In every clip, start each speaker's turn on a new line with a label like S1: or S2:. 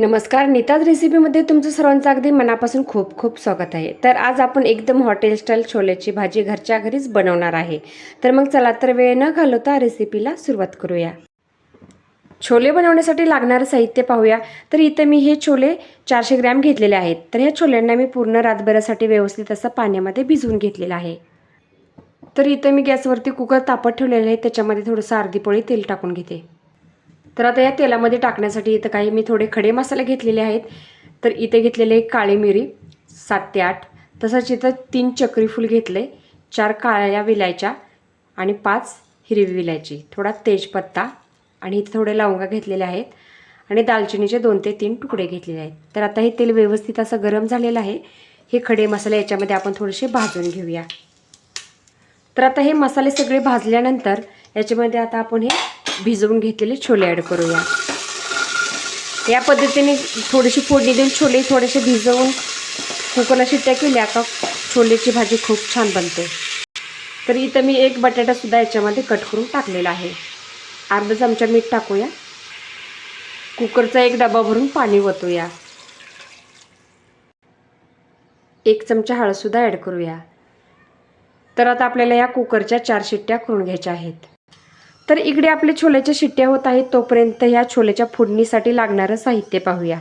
S1: नमस्कार नीताज रेसिपीमध्ये तुमचं सर्वांचं अगदी मनापासून खूप खूप स्वागत आहे. तर आज आपण एकदम हॉटेल स्टाईल छोल्याची भाजी घरच्या घरीच बनवणार आहे. तर मग चला तर वेळ न घालवता रेसिपीला सुरुवात करूया. छोले बनवण्यासाठी लागणारं साहित्य पाहूया. तर इथं मी हे छोले चारशे ग्रॅम घेतलेले आहेत. तर ह्या छोल्यांना मी पूर्ण रातभरासाठी व्यवस्थित असं पाण्यामध्ये भिजवून घेतलेलं आहे. तर इथं मी गॅसवरती कुकर तापत ठेवलेलं आहे. त्याच्यामध्ये थोडंसं अर्धी पोळी तेल टाकून घेते. तर आता या तेलामध्ये टाकण्यासाठी इथं काही मी थोडे खडे मसाले घेतलेले आहेत. तर इथे घेतलेले एक काळी मिरी सात ते आठ. तसंच इथं तीन चक्री फूल घेतले चार काळ्या विलायच्या आणि पाच हिरवी विलायची. थोडा तेजपत्ता आणि इथे थोडे लवंगा घेतलेले आहेत आणि दालचिनीचे दोन ते तीन तुकडे घेतलेले आहेत. तर आता हे तेल व्यवस्थित असं गरम झालेलं आहे. हे खडे मसाले याच्यामध्ये आपण थोडेसे भाजून घेऊया. तर आता हे मसाले सगळे भाजल्यानंतर याच्यामध्ये आता आपण हे भिजवून घेतलेले छोले ॲड करूया. या पद्धतीने थोडीशी फोडणी देऊन छोले थोडेसे भिजवून कुकरला शिट्ट्या केल्या का छोलेची भाजी खूप छान बनते. तर इथं मी एक बटाटासुद्धा याच्यामध्ये कट करून टाकलेला आहे. अर्धा चमचा मीठ टाकूया. कुकरचा एक डबा भरून पाणी ओतूया एक चमचा हळदसुद्धा ॲड करूया. तर आता आपल्याला या कुकरच्या चार शिट्ट्या करून घ्यायच्या आहेत. तर इकडे आपले छोल्याच्या शिट्ट्या होत आहेत तोपर्यंत ह्या छोल्याच्या फोडणीसाठी लागणारं साहित्य पाहूया.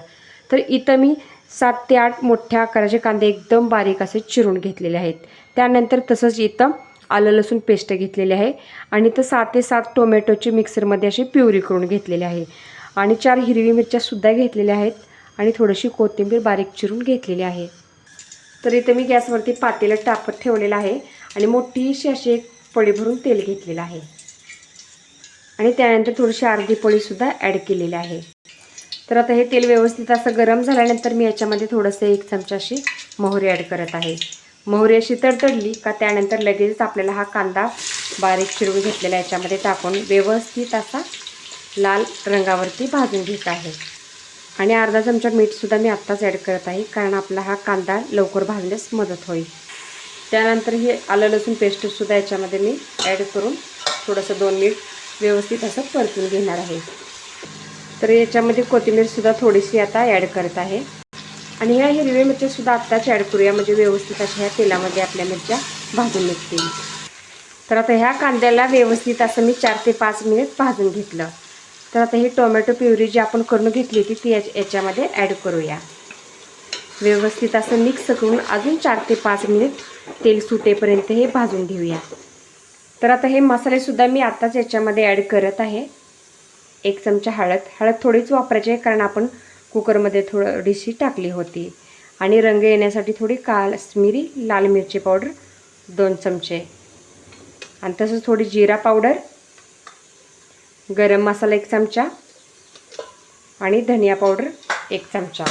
S1: तर इथं मी सात ते आठ मोठ्या आकाराचे कांदे एकदम बारीक असे चिरून घेतलेले आहेत. त्यानंतर तसंच इथं आलं लसूण पेस्ट घेतलेली आहे आणि इथं सात ते सात टोमॅटोची मिक्सरमध्ये अशी प्युरी करून घेतलेली आहे. आणि चार हिरवी मिरच्यासुद्धा घेतलेल्या आहेत आणि थोडीशी कोथिंबीर बारीक चिरून घेतलेली आहे. तर इथं मी गॅसवरती पातेलं टापत ठेवलेलं आहे आणि मोठीशी अशी एक पळी भरून तेल घेतलेलं आहे. आणि त्यानंतर थोडीशी अर्धी पोळीसुद्धा ॲड केलेली आहे. तर आता हे तेल व्यवस्थित असं गरम झाल्यानंतर मी याच्यामध्ये थोडंसं एक चमचा अशी मोहरी ॲड करत आहे. मोहरी अशी तडतडली का त्यानंतर लगेचच आपल्याला हा कांदा बारीक चिरून घेतलेला याच्यामध्ये टाकून व्यवस्थित असा लाल रंगावरती भाजून घेत आहे. आणि अर्धा चमचा मीठसुद्धा मी आत्ताच ॲड करत आहे कारण आपला हा कांदा लवकर भाजण्यास मदत होईल. त्यानंतर हे आलं लसूण पेस्टसुद्धा याच्यामध्ये मी ॲड करून थोडंसं दोन मिनिट व्यवस्थित असं परतून घेणार आहे. तर याच्यामध्ये कोथिंबीरसुद्धा थोडीशी आता ॲड करत आहे. आणि ह्या हिरव्या मिरच्यासुद्धा आत्ताच ॲड करूया म्हणजे व्यवस्थित अशा ह्या तेलामध्ये आपल्या मिरच्या भाजून निघतील. तर आता ह्या कांद्याला व्यवस्थित असं मी चार ते पाच मिनिट भाजून घेतलं. तर आता ही टोमॅटो प्युरी जी आपण करून घेतली होती ती याच्यामध्ये ॲड करूया. व्यवस्थित असं मिक्स करून अजून चार ते पाच मिनिट तेल सुटेपर्यंत हे भाजून घेऊया. तर आता हे मसालेसुद्धा मी आत्ताच याच्यामध्ये ॲड करत आहे. एक चमचा हळद. हळद थोडीच वापरायची आहे कारण आपण कुकरमध्ये थोडीशी टाकली होती. आणि रंग येण्यासाठी थोडी काश्मीरी लाल मिरची पावडर दोन चमचे. आणि तसंच थोडी जिरा पावडर गरम मसाला एक चमचा आणि धनिया पावडर एक चमचा.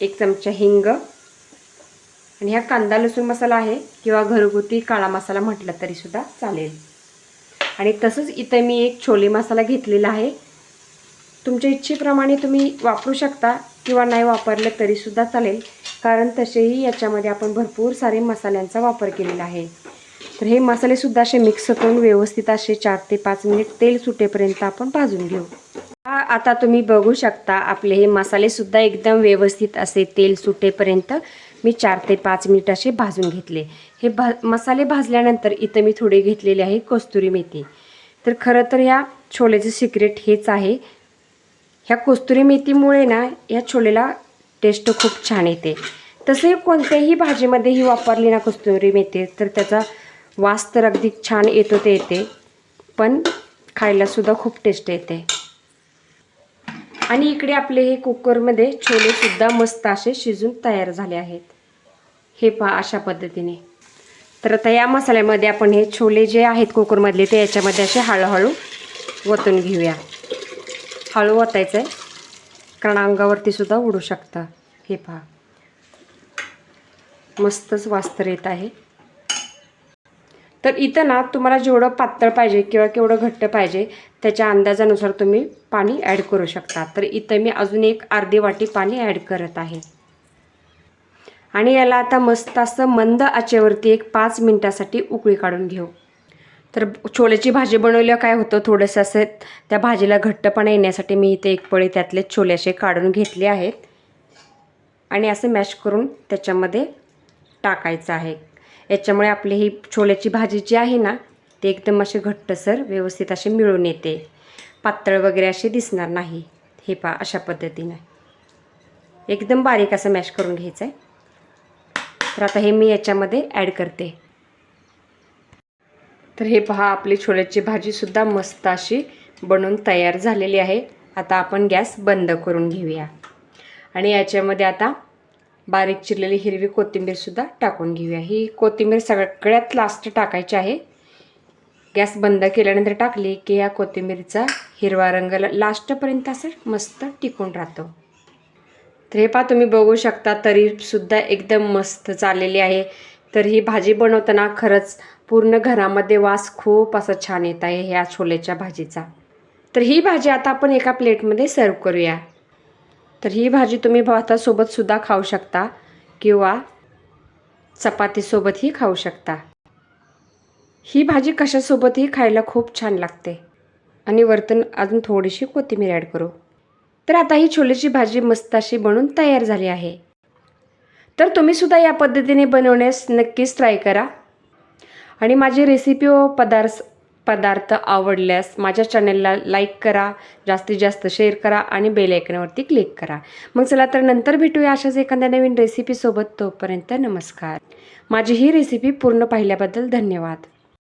S1: एक चमचा हिंग आणि हा कांदा लसूण मसाला आहे किंवा घरगुती काळा मसाला म्हटलं तरीसुद्धा चालेल. आणि तसंच इथं मी एक छोले मसाला घेतलेला आहे. तुमच्या इच्छेप्रमाणे तुम्ही वापरू शकता किंवा नाही वापरलं तरीसुद्धा चालेल. कारण तसेही याच्यामध्ये आपण भरपूर सारे मसाल्यांचा वापर केलेला आहे. तर हे मसालेसुद्धा असे मिक्स करून व्यवस्थित असे चार ते पाच मिनिट तेल सुटेपर्यंत आपण भाजून घेऊ. आता तुम्ही बघू शकता आपले हे मसालेसुद्धा एकदम व्यवस्थित असे तेल सुटेपर्यंत मी चार ते पाच मिनिट असे भाजून घेतले. हे भा मसाले भाजल्यानंतर इथं मी थोडे घेतलेले आहे कस्तुरी मेथी. तर खरं तर ह्या छोल्याचं सिक्रेट हेच आहे. ह्या कस्तुरी मेथीमुळे ना या छोलेला टेस्ट खूप छान येते. तसे कोणत्याही भाजीमध्ये ही वापरली ना कस्तुरी मेथी तर त्याचा वास तर अगदी छान येतो ते येते. पण खायलासुद्धा खूप टेस्ट येते. आणि इकडे आपले हे कुकरमध्ये छोलेसुद्धा मस्त असे शिजून तयार झाले आहेत. हे पहा अशा पद्धतीने. तर आता या मसाल्यामध्ये आपण हे छोले जे आहेत कुकरमधले ते याच्यामध्ये असे हळूहळू ओतून घेऊया. हळू ओतायचं आहे कारण अंगावरती सुद्धा उडू शकतं. हे पहा. मस्तच वास्तर येत आहे. तर इथं ना तुम्हाला जेवढं पातळ पाहिजे किंवा केवढं घट्ट पाहिजे त्याच्या अंदाजानुसार तुम्ही पाणी ॲड करू शकता. तर इथं मी अजून एक अर्धी वाटी पाणी ॲड करत आहे. आणि याला आता मस्त असं मंद आचेवरती एक पाच मिनटासाठी उकळी काढून घेऊ. तर छोल्याची भाजी बनवल्यावर काय होतं थोडंसं असं त्या भाजीला घट्टपणा येण्यासाठी मी इथे एक पळी त्यातले छोले असे काढून घेतले आहेत. आणि असं मॅश करून त्याच्यामध्ये टाकायचं आहे. याच्यामुळे आपली ही छोल्याची भाजी जी आहे ना ते एकदम असे घट्टसर व्यवस्थित असे मिळून येते. पातळ वगैरे असे दिसणार नाही. हे पा अशा पद्धतीनं. एकदम बारीक असं मॅश करून घ्यायचं आहे तर आता हे मी याच्यामध्ये ॲड करते. तर हे पहा आपली छोल्याची भाजीसुद्धा मस्त अशी बनवून तयार झालेली आहे. आता आपण गॅस बंद करून घेऊया. आणि याच्यामध्ये आता बारीक चिरलेली हिरवी कोथिंबीरसुद्धा टाकून घेऊया. ही कोथिंबीर सगळ्यात लास्ट टाकायची आहे. गॅस बंद केल्यानंतर टाकली की या कोथिंबीरचा हिरवा रंग लास्टपर्यंत असं मस्त टिकून राहतो. तर हे पहा तुम्ही बघू शकता तरीसुद्धा एकदम मस्त चाललेली आहे. तर ही भाजी बनवताना खरंच पूर्ण घरामध्ये वास खूप असा छान येत आहे ह्या छोल्याच्या भाजीचा. तर ही भाजी आता आपण एका प्लेटमध्ये सर्व करूया. तर ही भाजी तुम्ही भातासोबतसुद्धा खाऊ शकता किंवा चपातीसोबतही खाऊ शकता. ही भाजी कशासोबतही खायला खूप छान लागते. आणि वरतून अजून थोडीशी कोथिंबीर ॲड करू. तर आता ही छोलेची भाजी मस्त अशी बनून तयार झाली आहे. तर तुम्हीसुद्धा या पद्धतीने बनवण्यास नक्कीच ट्राय करा. आणि माझी रेसिपी व पदार्थ पदार्थ आवडल्यास माझ्या चॅनेलला लाईक करा जास्तीत जास्त शेअर करा आणि बेल आयकॉनवरती क्लिक करा. मग चला तर नंतर भेटूया अशाच एखाद्या नवीन रेसिपीसोबत तोपर्यंत नमस्कार. माझी ही रेसिपी पूर्ण पाहिल्याबद्दल धन्यवाद.